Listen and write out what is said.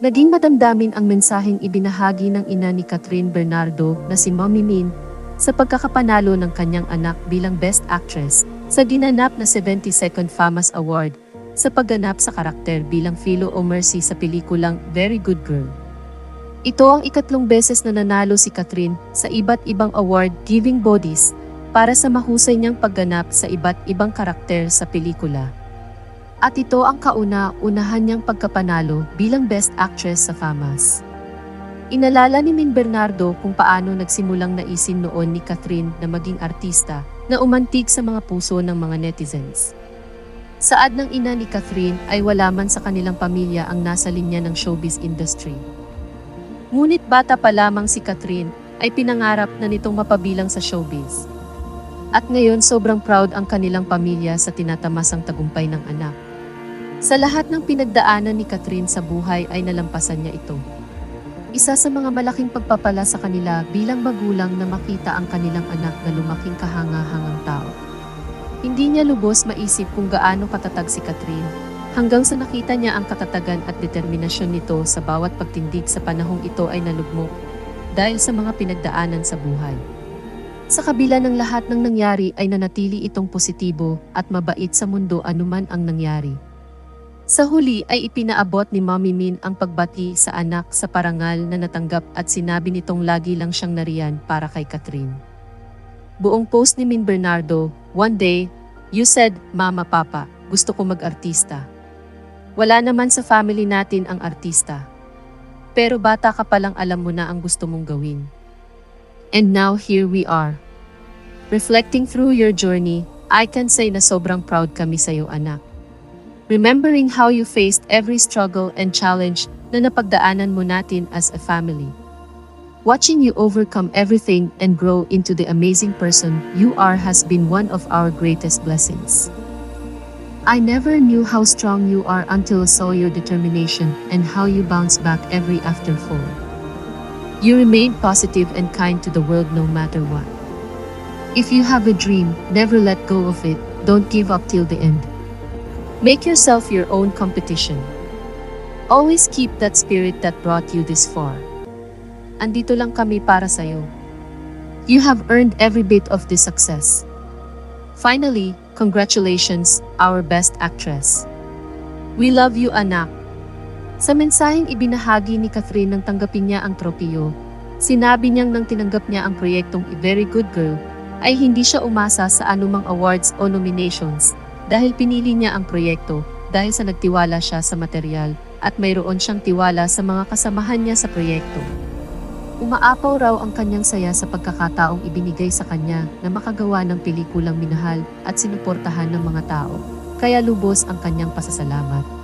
Naging madamdamin ang mensaheng ibinahagi ng ina ni Catherine Bernardo na si Mommy Min sa pagkakapanalo ng kanyang anak bilang Best Actress sa ginanap na 72nd FAMAS Award sa pagganap sa karakter bilang Philo o Mercy sa pelikulang Very Good Girl. Ito ang ikatlong beses na nanalo si Catherine sa iba't ibang award-giving bodies para sa mahusay niyang pagganap sa iba't ibang karakter sa pelikula. At ito ang kauna-unahan niyang pagkapanalo bilang Best Actress sa FAMAS. Inalala ni Min Bernardo kung paano nagsimulang naisin noon ni Catherine na maging artista na umantig sa mga puso ng mga netizens. Saad ng ina ni Catherine ay wala man sa kanilang pamilya ang nasa linya ng showbiz industry. Ngunit bata pa lamang si Catherine ay pinangarap na nitong mapabilang sa showbiz. At ngayon sobrang proud ang kanilang pamilya sa tinatamasang tagumpay ng anak. Sa lahat ng pinagdaanan ni Catherine sa buhay ay nalampasan niya ito. Isa sa mga malaking pagpapala sa kanila bilang magulang na makita ang kanilang anak na lumaking kahanga-hangang tao. Hindi niya lubos maisip kung gaano katatag si Catherine, hanggang sa nakita niya ang katatagan at determinasyon nito sa bawat pagtindig sa panahong ito ay nalugmok dahil sa mga pinagdaanan sa buhay. Sa kabila ng lahat ng nangyari ay nanatili itong positibo at mabait sa mundo anuman ang nangyari. Sa huli ay ipinaabot ni Mommy Min ang pagbati sa anak sa parangal na natanggap at sinabi nitong lagi lang siyang nariyan para kay Catherine. Buong post ni Min Bernardo, One day, you said, Mama Papa, gusto ko mag-artista. Wala naman sa family natin ang artista. Pero bata ka palang alam mo na ang gusto mong gawin. And now here we are. Reflecting through your journey, I can say na sobrang proud kami sa iyo anak. Remembering how you faced every struggle and challenge na napagdaanan mo natin as a family. Watching you overcome everything and grow into the amazing person you are has been one of our greatest blessings. I never knew how strong you are until I saw your determination and how you bounce back every after fall. You remain positive and kind to the world no matter what. If you have a dream, never let go of it, don't give up till the end. Make yourself your own competition. Always keep that spirit that brought you this far. Andito lang kami para sa'yo. You have earned every bit of this success. Finally, congratulations, our best actress. We love you, anak. Sa mensaheng ibinahagi ni Catherine nang tanggapin niya ang tropiyo, sinabi niyang nang tinanggap niya ang proyektong A Very Good Girl, ay hindi siya umasa sa anumang awards o nominations dahil pinili niya ang proyekto dahil sa nagtiwala siya sa material at mayroon siyang tiwala sa mga kasamahan niya sa proyekto. Umaapaw raw ang kanyang saya sa pagkakataong ibinigay sa kanya na makagawa ng pelikulang minahal at sinuportahan ng mga tao, kaya lubos ang kanyang pasasalamat.